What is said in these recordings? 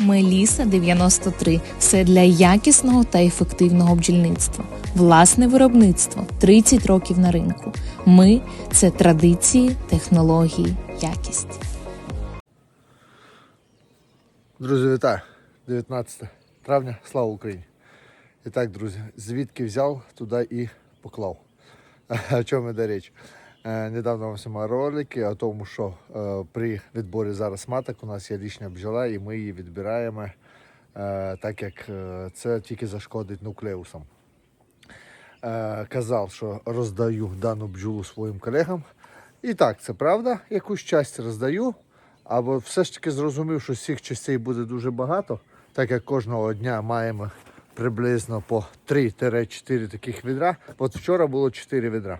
Меліса 93 все для якісного та ефективного бджільництва. Власне виробництво 30 років на ринку. Ми це традиції, технології, якість. Друзі, вітаю! 19 травня, слава Україні! І так, друзі, звідки взяв, туди і поклав. О чому йде річ? Е, Недавно знімав ролики о тому, що е, при відборі зараз маток у нас є лічна бджола, і ми її відбираємо, е, так як це тільки зашкодить нуклеусам. Казав, що роздаю дану бджолу своїм колегам. І так, це правда, якусь часть роздаю, або все ж таки зрозумів, що всіх частей буде дуже багато, так як кожного дня маємо приблизно по 3-4 таких відра. От вчора було 4 відра.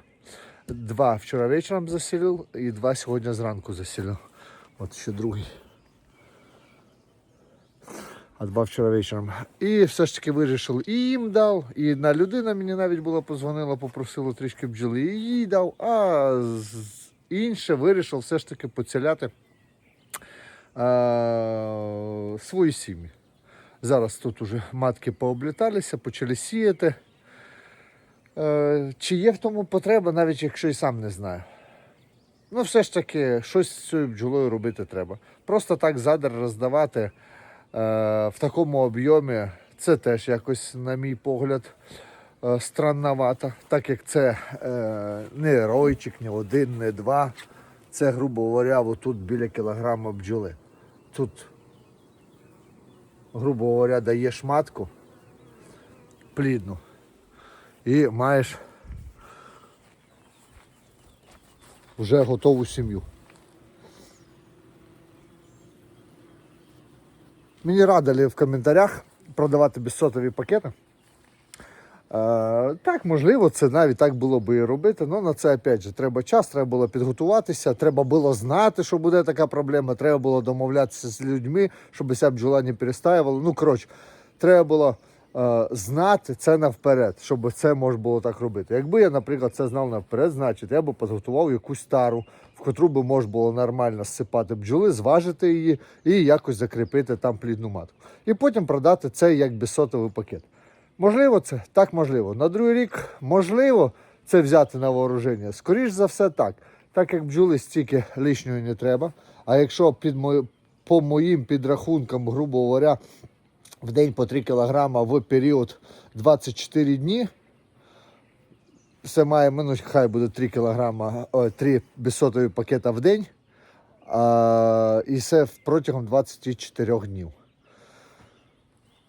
Два вчора вечором засілив і два сьогодні зранку засілив. От ще другий. А два вчора вечором. І все ж таки вирішив і їм дав. І одна людина мені навіть була позвонила, попросила трішки бджоли, і їй дав. А інше вирішив все ж таки поціляти а, свої сім'ї. Зараз тут уже матки пообліталися, почали сіяти. Е, чи є в тому потреба, навіть якщо і сам не знаю. Ну, все ж таки, щось з цією бджолою робити треба. Просто так задер роздавати е, в такому об'ємі, це теж якось, на мій погляд, е, странновато, так як це е, не ройчик, не один, не два. Це, грубо говоря, отут біля кілограма бджоли. Тут, грубо говоря, даєш матку плідну і маєш вже готову сім'ю. Мені радили в коментарях продавати безсотові пакети. Е, так, можливо, це навіть так було би і робити. але на це опять же треба час, треба було підготуватися, треба було знати, що буде така проблема, треба було домовлятися з людьми, щоб бджола не перестаювала. Ну, коротше, треба було знати це навперед, щоб це можна було так робити. Якби я, наприклад, це знав навперед, значить я би підготував якусь стару, в котру би можна було нормально зсипати бджоли, зважити її і якось закріпити там плідну матку. І потім продати це як безсотовий пакет. Можливо, це так можливо. На другий рік можливо це взяти на вооруження. Скоріш за все, так. Так як бджоли стільки лишньої не треба. А якщо під мою, по моїм підрахункам, грубо говоря, в день по 3 кг в період 24 дні, це має, ну, хай буде 3 кг, 3 безсотові пакета в день. А, і це протягом 24 днів.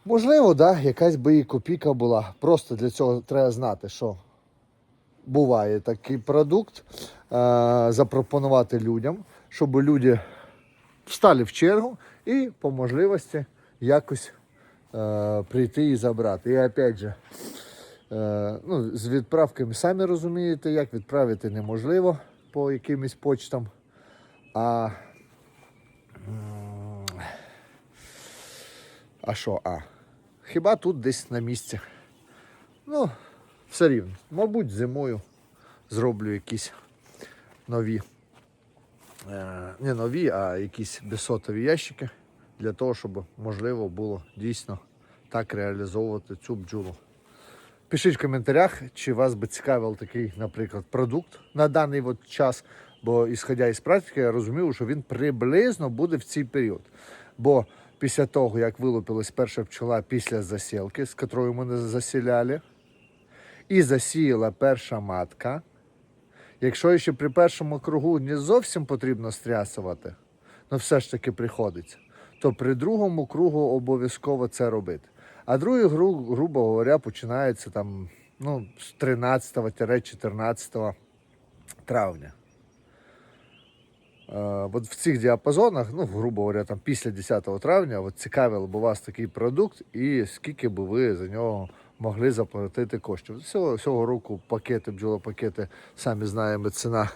Можливо, да, якась би і копійка була. Просто для цього треба знати, що буває такий продукт, е, запропонувати людям, щоб люди встали в чергу і по можливості якось е, прийти і забрати. І опять же, е, ну, з відправками самі розумієте, як відправити неможливо по якимось почтам. А а що, а? Хіба тут десь на місці? Ну, все рівно. Мабуть, зимою зроблю якісь нові. Е, не нові, а якісь безсотові ящики для того, щоб можливо було дійсно так реалізовувати цю бджолу. Пишіть в коментарях, чи вас би цікавив такий, наприклад, продукт на даний от час. Бо, ісходя із практики, я розумів, що він приблизно буде в цей період. Бо після того, як вилупилась перша пчола після засілки, з котрою ми не засіляли, і засіяла перша матка. Якщо ще при першому кругу не зовсім потрібно стрясувати, ну все ж таки приходиться, то при другому кругу обов'язково це робити. А другий гру, грубо говоря, починається там ну, з 13-14 травня. Е, от в цих діапазонах, ну, грубо говоря, там після 10 травня, от цікавило б у вас такий продукт і скільки би ви за нього могли заплатити коштів. Цього, цього року пакети, бджолопакети, самі знаємо, ціна е,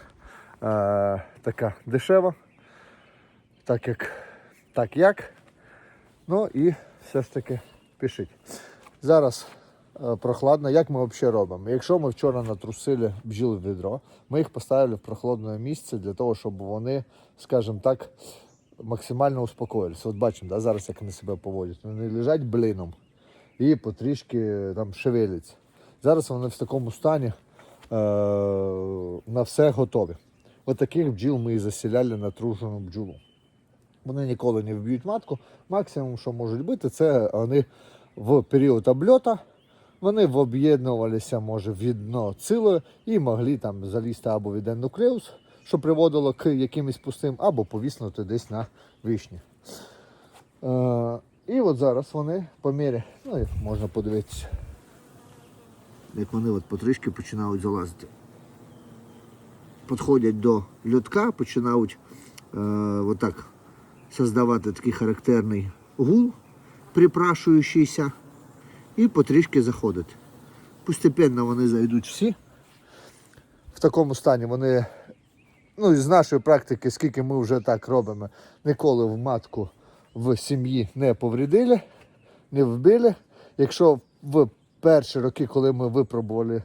така дешева, так як, так як. Ну і все ж таки пишіть. Зараз е, прохладно. Як ми взагалі робимо? Якщо ми вчора натрусили бджіл в відро, ми їх поставили в прохладне місце для того, щоб вони, скажімо так, максимально успокоїлися. От бачимо, да, зараз як вони себе поводять. Вони лежать блином і потрішки там шевеляться. Зараз вони в такому стані е, на все готові. От бджіл ми і засіляли на тружену бджолу. Вони ніколи не вб'ють матку. Максимум, що можуть бути, це вони в період обльота вони об'єднувалися, може, в одно ціле і могли там залізти або в один нуклеус, що приводило к якимось пустим, або повіснути десь на вишні. Е, і от зараз вони по мірі, ну як можна подивитися, як вони от потрішки починають залазити. Підходять до льотка, починають е, отак создавати такий характерний гул, припрашуючийся, і потрішки заходити. Постепенно вони зайдуть всі. В такому стані вони, ну з нашої практики, скільки ми вже так робимо, ніколи в матку в сім'ї не повредили, не вбили. Якщо в перші роки, коли ми випробували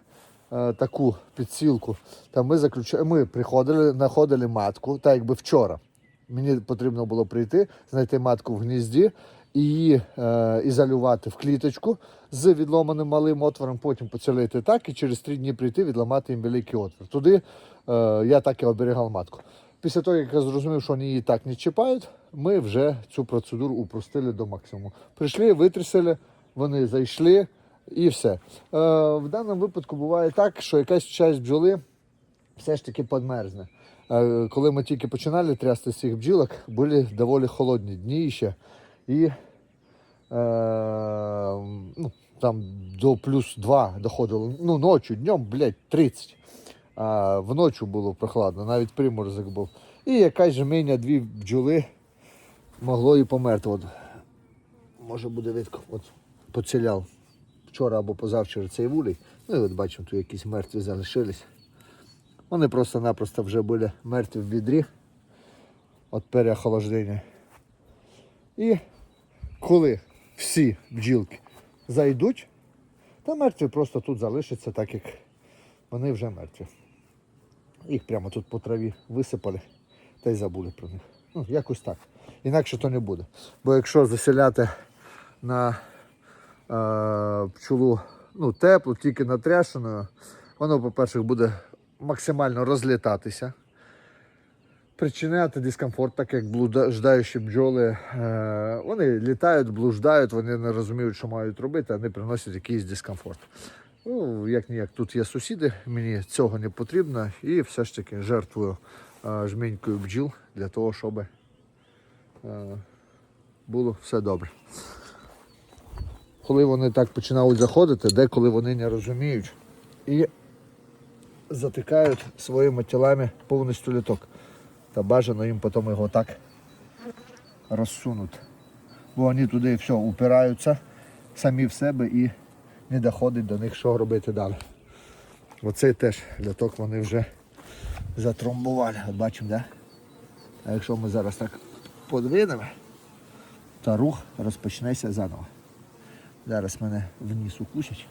е, таку підсілку, то ми заключали, ми приходили, знаходили матку, так якби вчора. Мені потрібно було прийти, знайти матку в гнізді і її е, ізолювати в кліточку з відломаним малим отвором, потім поцілити так і через три дні прийти відламати їм великий отвор. Туди е, я так і оберігав матку. Після того, як я зрозумів, що вони її так не чіпають, ми вже цю процедуру упростили до максимуму. Прийшли, витрясили, вони зайшли і все. Е, в даному випадку буває так, що якась часть бджоли все ж таки подмерзне. Е, Коли ми тільки починали трясти з цих бджілок, були доволі холодні дні ще. І е, ну, там до плюс 2 доходило. Ну, ночі, днем, блядь, 30. А вночі було прохладно, навіть приморозок був. І якась жменя дві бджоли могло і померти. От, може буде видко, от поціляв вчора або позавчора цей вулій. Ну і от бачимо, тут якісь мертві залишились. Вони просто-напросто вже були мертві в відрі від переохолодження. І коли всі бджілки зайдуть, то мертві просто тут залишаться, так як вони вже мертві. Їх прямо тут по траві висипали та й забули про них. Ну, якось так. Інакше то не буде. Бо якщо заселяти на е, пчолу ну, теплу, тільки натряшеною, воно, по-перше, буде максимально розлітатися причиняти дискомфорт, так як блуждаючі бджоли. Е, вони літають, блуждають, вони не розуміють, що мають робити, а вони приносять якийсь дискомфорт. Ну, як ніяк, тут є сусіди, мені цього не потрібно, і все ж таки жертвую е, жменькою бджіл для того, щоб е, було все добре. Коли вони так починають заходити, деколи вони не розуміють і затикають своїми тілами повністю літок. Та бажано їм потім його так розсунути. Бо вони туди все упираються самі в себе і не доходить до них, що робити далі. Оцей теж ляток вони вже затромбували. Бачимо, да? А якщо ми зараз так подвинемо, то рух розпочнеться заново. Зараз мене вниз укусять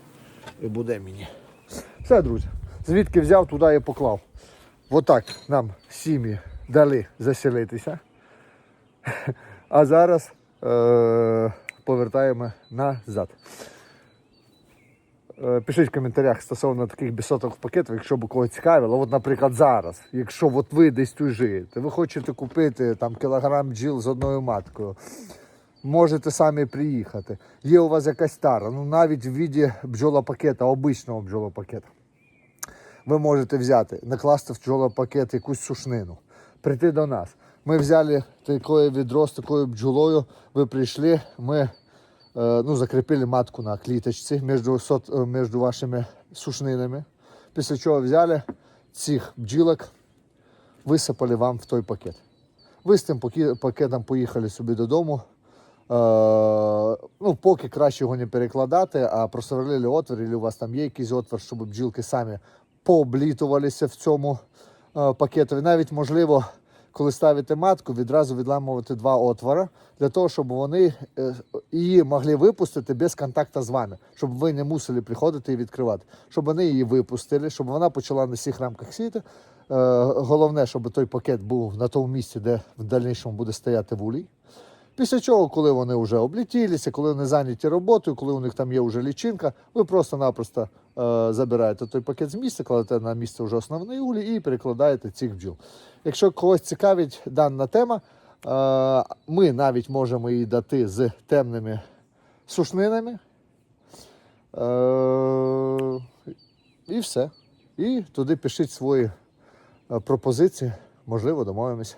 і буде мені. Все, друзі. Звідки взяв, туди і поклав. Отак нам сім'ї дали заселитися. А зараз е- повертаємо назад. Е, Пишіть в коментарях стосовно таких бісоток пакетів, якщо б когось цікавило. От, наприклад, зараз, якщо от ви десь тут живете, ви хочете купити там кілограм бджіл з одною маткою, можете самі приїхати. Є у вас якась тара, ну навіть в віді бджолопакета, обичного бджолопакета. Ви можете взяти, накласти в бджолопакет якусь сушнину, прийти до нас. Ми взяли таке відро з такою бджолою, ви прийшли, ми е, ну, закріпили матку на кліточці е, між вашими сушнинами. Після чого взяли цих бджілок, висипали вам в той пакет. Ви з тим пакетом поїхали собі додому. Е, ну, поки краще його не перекладати, а просверлили отвір, і у вас там є якийсь отвір, щоб бджілки самі пооблітувалися в цьому е, пакетові. Навіть можливо, коли ставите матку, відразу відламувати два отвори, для того, щоб вони е, її могли випустити без контакту з вами, щоб ви не мусили приходити і відкривати, щоб вони її випустили, щоб вона почала на всіх рамках сіти, головне, щоб той пакет був на тому місці, де в дальнішому буде стояти вулій. Після чого, коли вони вже облетілися, коли вони зайняті роботою, коли у них там є вже лічинка, ви просто-напросто е, забираєте той пакет з місця, кладете на місце вже основний улій і перекладаєте цих бджіл. Якщо когось цікавить дана тема, е, ми навіть можемо її дати з темними сушнинами. Е, і все. І туди пишіть свої е, пропозиції, можливо, домовимося.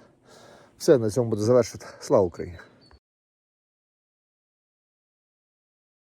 Все, на цьому буде завершити. Слава Україні!